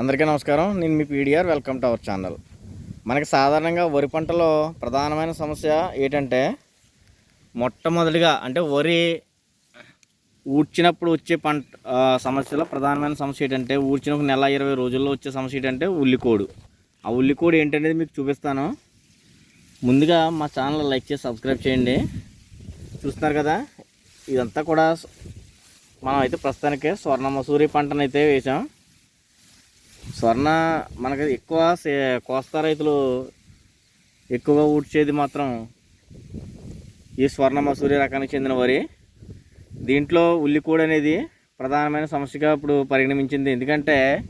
అందరికీ నమస్కారం. నేను మీ PDR. Welcome to our channel. మనకి సాధారణంగా వరి పంటలో ప్రధానమైన సమస్య ఏంటంటే మొట్టమొదటిగా అంటే వరి ఊడ్చినప్పుడు వచ్చే పంట సమస్యలో ప్రధానమైన సమస్య ఏంటంటే ఊడ్చిన ఒక నెల ఇరవై రోజుల్లో వచ్చే సమస్య ఏంటంటే ఉల్లికోడు. ఆ ఉల్లికోడు ఏంటనేది మీకు చూపిస్తాను. ముందుగా మా ఛానల్ లైక్ చేసి సబ్స్క్రైబ్ చేయండి. చూస్తున్నారు కదా ఇదంతా కూడా మనం అయితే ప్రస్తుతానికి స్వర్ణ మసూరి పంటనైతే వేసాం. స్వర్ణ మనకి ఎక్కువ సే- కోస్తా రైతులు ఎక్కువగా ఊడ్చేది మాత్రం ఈ స్వర్ణ మసూరి రకానికి చెందిన వరి. దీంట్లో ఉల్లికూడ అనేది ప్రధానమైన సమస్యగా ఇప్పుడు పరిగణించింది. ఎందుకంటే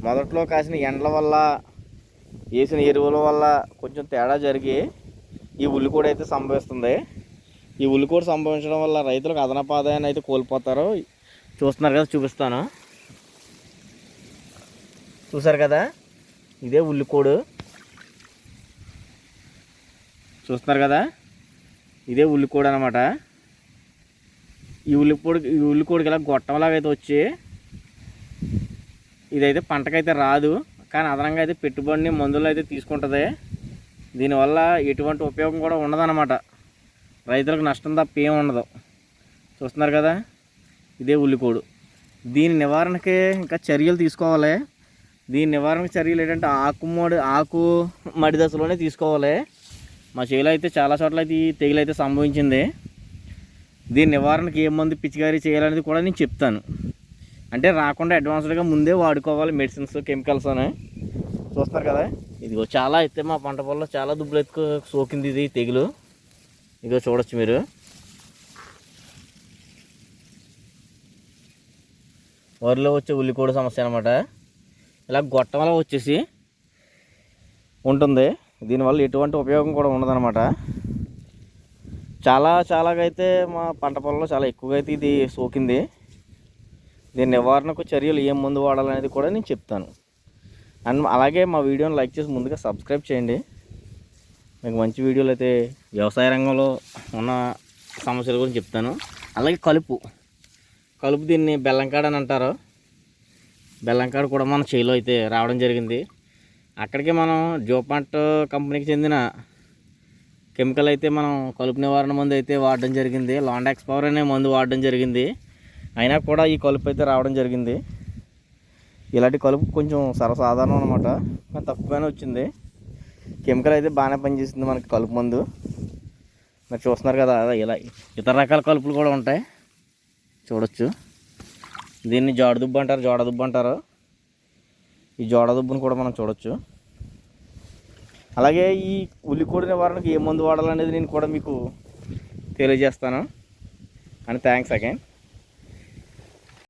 మొదట్లో కాసిన ఎండల వల్ల వేసిన ఎరువుల వల్ల కొంచెం తేడా జరిగి ఈ ఉల్లికూడ అయితే సంభవిస్తుంది. ఈ ఉల్లికూడ సంభవించడం వల్ల రైతులకు అదనపు ఆదాయాన్ని అయితే కోల్పోతారు. చూస్తున్నారు కదా చూపిస్తాను. చూసారు కదా? ఇదే ఉల్లికోడు చూస్తున్నారు కదా? ఇదే ఉల్లికోడు అనమాట ఈ ఉల్లిపోడు ఈ ఉల్లికోడికి ఇలా గొట్టంలాగా అయితే వచ్చి ఇదైతే పంటకైతే రాదు. కానీ అదనంగా అయితే పెట్టుబడిని మందులు అయితే తీసుకుంటుంది. దీనివల్ల ఎటువంటి ఉపయోగం కూడా ఉండదన్నమాట. రైతులకు నష్టం తప్ప ఏం ఉండదు. చూస్తున్నారు కదా? ఇదే ఉల్లికోడు దీని నివారణకి ఇంకా చర్యలు తీసుకోవాలి. దీని నివారణ చర్యలు ఏంటంటే ఆకు మడి ఆకు మడి దశలోనే తీసుకోవాలి. మా చేలో అయితే చాలా చోట్ల అయితే ఈ తెగులు అయితే సంభవించింది. దీని నివారణకి ఏ మందు పిచికారీ చేయాలనేది కూడా నేను చెప్తాను. అంటే రాకుండా అడ్వాన్స్డ్గా ముందే వాడుకోవాలి మెడిసిన్స్ కెమికల్స్ అని. చూస్తారు కదా? ఇదిగో చాలా అయితే మా పంట పొలంలో చాలా దుబ్బులు ఎత్తుకు సోకింది ఇది తెగులు. ఇదిగో చూడొచ్చు మీరు. వరిలో వచ్చే ఉల్లికోడు సమస్య అనమాట ఇలా గొట్టంలో వచ్చేసి ఉంటుంది. దీనివల్ల ఎటువంటి ఉపయోగం కూడా ఉండదన్నమాట. చాలా చాలాగా అయితే మా పంట పొలంలో చాలా ఎక్కువగా అయితే ఇది సోకింది. దీని నివారణకు చర్యలు ఏం ముందు వాడాలనేది కూడా నేను చెప్తాను. అండ్ అలాగే మా వీడియోని లైక్ చేసి ముందుగా సబ్స్క్రైబ్ చేయండి. మీకు మంచి వీడియోలు అయితే వ్యవసాయ రంగంలో ఉన్న సమస్యల గురించి చెప్తాను. అలాగే కలుపు. కలుపు దీన్ని బెల్లంకాడ అని అంటారు. బెల్లంకాడు కూడా మన చేలో అయితే రావడం జరిగింది. అక్కడికి మనం జోపాంట్ కంపెనీకి చెందిన కెమికల్ అయితే మనం కలుపు నివారణ మందు అయితే వాడడం జరిగింది. లాండాక్స్ పవర్ అనే మందు వాడడం జరిగింది. అయినా కూడా ఈ కలుపు అయితే రావడం జరిగింది. ఇలాంటి కలుపు కొంచెం సర్వసాధారణం అనమాట కానీ తక్కువగానే వచ్చింది. కెమికల్ అయితే బాగానే పనిచేసింది మనకి కలుపు మందు. మరి చూస్తున్నారు కదా ఇలా ఇతర రకాల కలుపులు కూడా ఉంటాయి. చూడొచ్చు. దీన్ని జోడదుబ్బు అంటారు జోడదుబ్బు అంటారు. ఈ జోడదుబ్బుని కూడా మనం చూడొచ్చు. అలాగే ఈ ఉల్లికోడి నివారణకు ఏ మందు వాడాలనేది నేను కూడా మీకు తెలియజేస్తాను. And thanks again